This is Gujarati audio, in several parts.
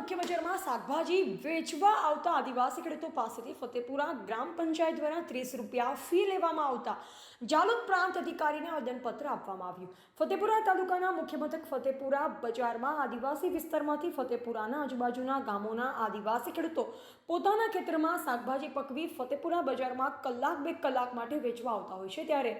મુખ્ય બજારમાં શાકભાજી વેચવા આવતા આદિવાસી ખેડૂતો પાસેથી ફતેપુરા ગ્રામ પંચાયત દ્વારા ત્રીસ રૂપિયા ફી લેવામાં આવતા જાલોદ પ્રાંત અધિકારીને આવેદનપત્ર આપવામાં આવ્યું. ફતેપુરા તાલુકાના મુખ્ય મથક ફતેપુરા બજારમાં આદિવાસી વિસ્તારમાંથી ફતેપુરાના આજુબાજુના ગામોના આદિવાસી ખેડૂતો પોતાના ખેતરમાં શાકભાજી પકવી ફતેપુરા બજારમાં કલાક બે કલાક માટે વેચવા આવતા હોય છે. ત્યારે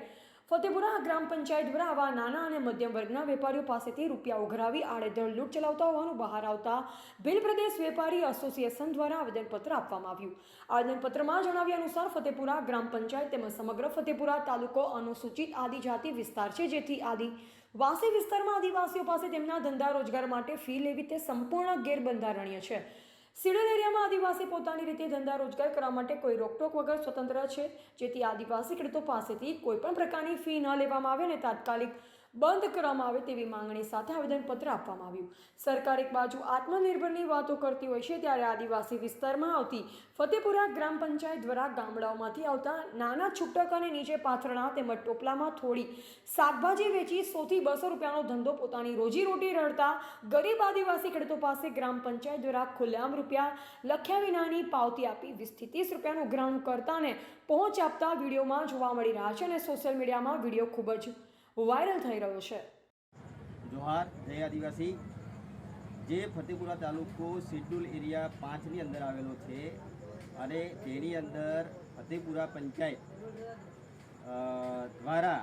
ફતેપુરા ગ્રામ પંચાયત દ્વારા આવા નાના અને મધ્યમ વર્ગના વેપારીઓ પાસેથી રૂપિયા ઉઘરાવી આડેધડ લૂંટ ચલાવતા હોવાનું બહાર આવતા ભીલ પ્રદેશ વેપારી એસોસિએશન દ્વારા આવેદનપત્ર આપવામાં આવ્યું. આવેદનપત્રમાં જણાવ્યા અનુસાર ફતેપુરા ગ્રામ પંચાયત તેમજ સમગ્ર ફતેપુરા તાલુકો અનુસૂચિત આદિજાતિ વિસ્તાર છે, જેથી આદિવાસી વિસ્તારમાં આદિવાસીઓ પાસે તેમના ધંધા રોજગાર માટે ફી લેવી તે સંપૂર્ણ ગેરબંધારણીય છે. સિડલ એરિયામાં આદિવાસી પોતાની રીતે ધંધા રોજગાર કરવા માટે કોઈ રોકટોક વગર સ્વતંત્ર છે. જેથી આદિવાસી ખેડૂતો પાસેથી કોઈ પણ પ્રકારની ફી ન લેવામાં આવે અને તાત્કાલિક બંધ કરવામાં આવે તેવી માંગણી સાથે આવેદનપત્ર આપવામાં આવ્યું. સરકાર એક બાજુ આત્મનિર્ભરની વાતો કરતી હોય છે, ત્યારે આદિવાસી વિસ્તારમાં આવતી ફતેપુરા ગ્રામ પંચાયત દ્વારા ગામડાઓમાંથી આવતા નાના છૂટક અને નીચે પાથરણા તેમજ ટોપલામાં થોડી શાકભાજી વેચી સોથી બસો રૂપિયાનો ધંધો પોતાની રોજીરોટી રળતા ગરીબ આદિવાસી ખેડૂતો પાસે ગ્રામ પંચાયત દ્વારા ખુલ્લામ રૂપિયા લખ્યા વિનાની પાવતી આપી વીસથી ત્રીસ રૂપિયાનું ઉઘરાણું કરતાને પહોંચ આપતા વિડીયોમાં જોવા મળી રહ્યા છે અને સોશિયલ મીડિયામાં વીડિયો ખૂબ જ વાયરલ થઈ રહ્યો છે જોહાર, જય આદિવાસી. જે ફતેપુરા તાલુકો શેડ્યુલ એરિયા પાંચની અંદર આવેલો છે અને તેની અંદર ફતેપુરા પંચાયત દ્વારા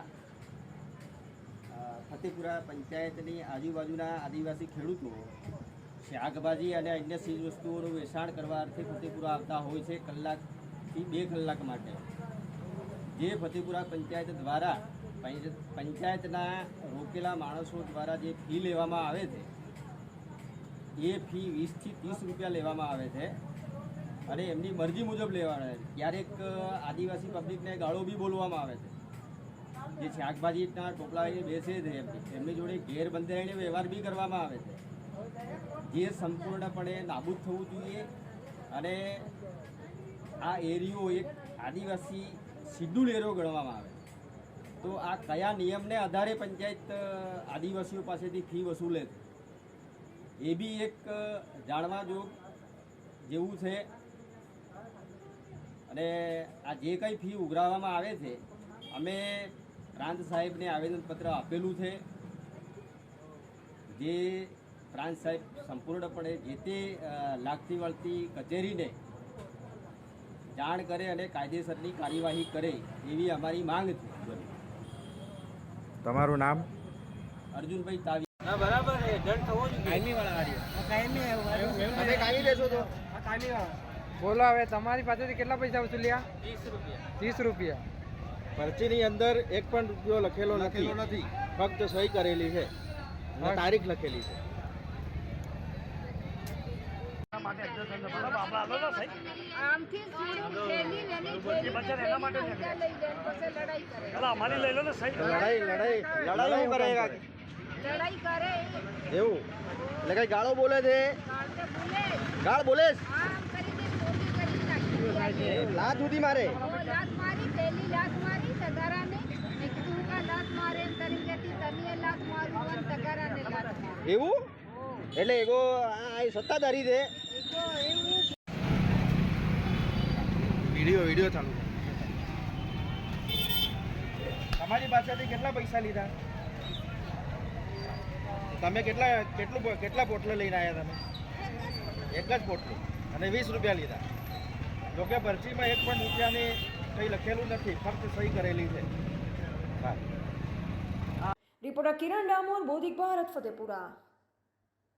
ફતેપુરા પંચાયતની આજુબાજુના આદિવાસી ખેડૂતો શાકભાજી અને અન્ય ચીજ વસ્તુઓનું વેચાણ કરવા અર્થે ફતેપુરા આવતા હોય છે કલાકથી બે કલાક માટે. જે ફતેપુરા પંચાયત દ્વારા પંચાયતના રોકેલા માણસો દ્વારા જે ફી લેવામાં આવે છે, એ ફી વીસથી ત્રીસ રૂપિયા લેવામાં આવે છે અને એમની મરજી મુજબ લેવાના છે. ક્યારેક આદિવાસી પબ્લિકને ગાળો બી બોલવામાં આવે છે. જે શાકભાજીના ટોપલા બેસે છે એમની એમની જોડે ગેરબંધારણીય વ્યવહાર બી કરવામાં આવે છે. જે સંપૂર્ણપણે નાબૂદ થવું જોઈએ અને આ એરિયો એક આદિવાસી શિડ્યુલ એરિયો ગણવામાં આવે તો આ કયા નિયમને આધારે પંચાયત આદિવાસીઓ પાસેથી ફી વસૂલે છે? એ બી એક જાણવા જોગ જેવું છે. અને આ જે કંઈ ફી ઉઘરાવવામાં આવે છે, અમે પ્રાંત સાહેબને આવેદનપત્ર આપેલું છે. જે પ્રાંત સાહેબ સંપૂર્ણપણે જે તે લાગતી વળતી કચેરીને જાણ કરે અને કાયદેસરની કાર્યવાહી કરે એવી અમારી માંગ છે. તમારું નામ? અર્જુનભાઈ તાવી. હા બરાબર છે. દંડ થવો જોઈએ. કાયમી વાળા કાયમી તમે કાયમી લેશો તો? કાયમી વાળા બોલો હવે તમારી પાસેથી કેટલા પૈસા વસૂલ્યા ત્રીસ રૂપિયા. ત્રીસ રૂપિયા. પરચીની અંદર એક પણ રૂપિયો લખેલો નથી. લખેલો નથી. ફક્ત સહી કરેલી છે. અને તારીખ લખેલી છે. આમથી એની લઈ જાય પછી લડાઈ કરે લડાઈ લડાઈ લડાઈ શું કરે. લડાઈ કરે. એવું? એટલે કઈ ગાળો બોલે છે? ગાળ બોલે. લાત સુધી મારે? લાત મારી પેલી લાત મારી તગારાને મેં કીધું કા લાત મારે. એમ કરી કહેતી તને લાત મારું અને તગારાને લાત મારું. એવું? એટલે એવો આ સત્તાધારી છે. વીડિયો વીડિયો ચાલુ. તમારી પાસેથી કેટલા પૈસા લીધા? તમે કેટલા, કેટલું કેટલા પોટલા લઈને આવ્યા તમે? એક જ પોટલું. અને વીસ રૂપિયા લીધા. જોકે પરચીમાં એક પણ રૂપિયાની કંઈ લખેલું નથી. ફક્ત સહી કરેલી છે. રિપોર્ટર કિરણ ડામોર બૌદ્ધિક ભારત, ફતેપુરા.